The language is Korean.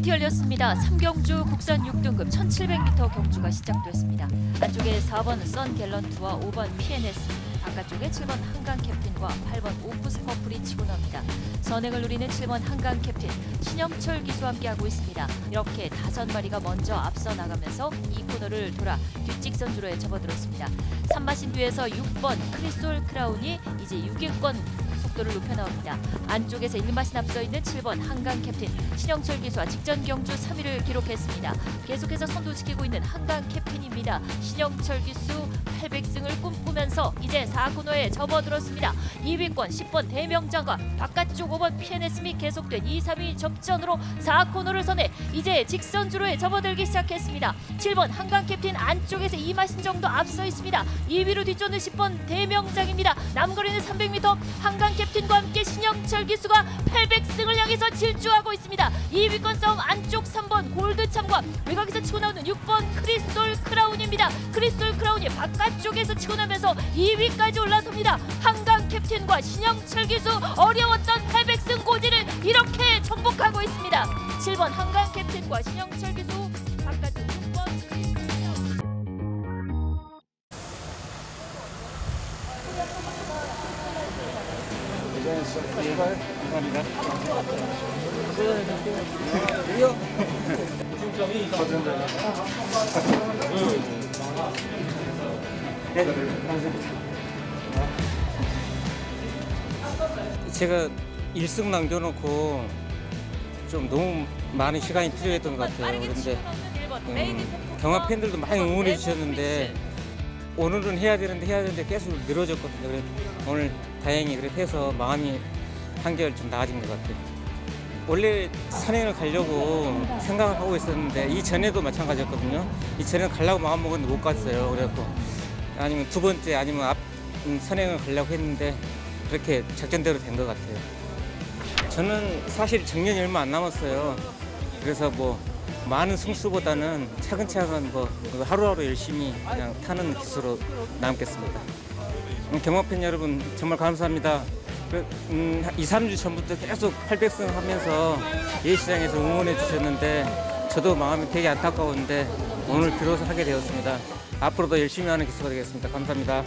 게이트 열렸습니다. 삼경주 국산 6등급 1700m 경주가 시작됐습니다. 안쪽에 4번 선 갤런트와 5번 PNS, 바깥쪽에 7번 한강 캡틴과 8번 오프스 퍼플이 치고 나옵니다. 선행을 누리는 7번 한강 캡틴 신영철 기수와 함께하고 있습니다. 이렇게 다섯 마리가 먼저 앞서 나가면서 이 코너를 돌아 뒷직선주로에 접어들었습니다. 3마신 뒤에서 6번 크리솔 크라운이 이제 6위권 속도를 높여 나옵니다. 안쪽에서 1마신 앞서 있는 7번 한강 캡틴 신영철 기수와 직전 경주 3위를 기록했습니다. 계속해서 선두 지키고 있는 한강 캡틴입니다. 신영철 기수 800승을 꿈꾸면서 이제 4코너에 접어들었습니다. 2위권 10번 대명장과 바깥쪽 5번 PNS미 계속된 2, 3위 접전으로 4코너를 선해 이제 직선주로에 접어들기 시작했습니다. 7번 한강 캡틴 안쪽에서 2마신 정도 앞서 있습니다. 2위로 뒤쫓는 10번 대명장입니다. 남거리는 300m 한강 캡틴과 함께 신영철 기수가 800승을 향해서 질주하고 있습니다. 2위권 싸움 안쪽 3번 골드참과 외곽에서 치고 나오는 6번 크리솔 크라운입니다. 크리솔 크라운이 바깥쪽에서 치고 나면서 2위까지 올라섭니다. 한강 캡틴과 신영철 기수 어려웠던 800승 고지를 이렇게 정복하고 있습니다. 7번 한강 캡틴과 신영철 기수 바깥쪽 6번 크리솔 크라운 제가 일승 남겨놓고 좀 너무 많은 시간이 필요했던 것 같아요. 그런데 치고 나오는 1번 레이디 음, 경합 팬들도 많이 응원해 네, 주셨는데 오늘은 해야 되는데 해야 되는데 계속 늘어졌거든요. 그래 오늘 다행히 그렇게 해서 마음이 한결 좀 나아진 것 같아요. 원래 산행을 가려고 생각을 하고 있었는데 이 전에도 마찬가지였거든요. 이 전에 가려고 마음 먹었는데 못 갔어요. 그래갖고 아니면 두 번째 아니면 앞 음, 선행을 가려고 했는데 그렇게 작전대로 된 것 같아요. 저는 사실 정년이 얼마 안 남았어요. 그래서 뭐 많은 승수보다는 차근차근 뭐 하루하루 열심히 그냥 타는 기수로 남겠습니다. 음, 경마팬 여러분 정말 감사합니다. 그, 음, 2, 3주 전부터 계속 800승 하면서 예시장에서 응원해 주셨는데 저도 마음이 되게 안타까운데 오늘 비로소 하게 되었습니다. 앞으로도 열심히 하는 기수가 되겠습니다. 감사합니다.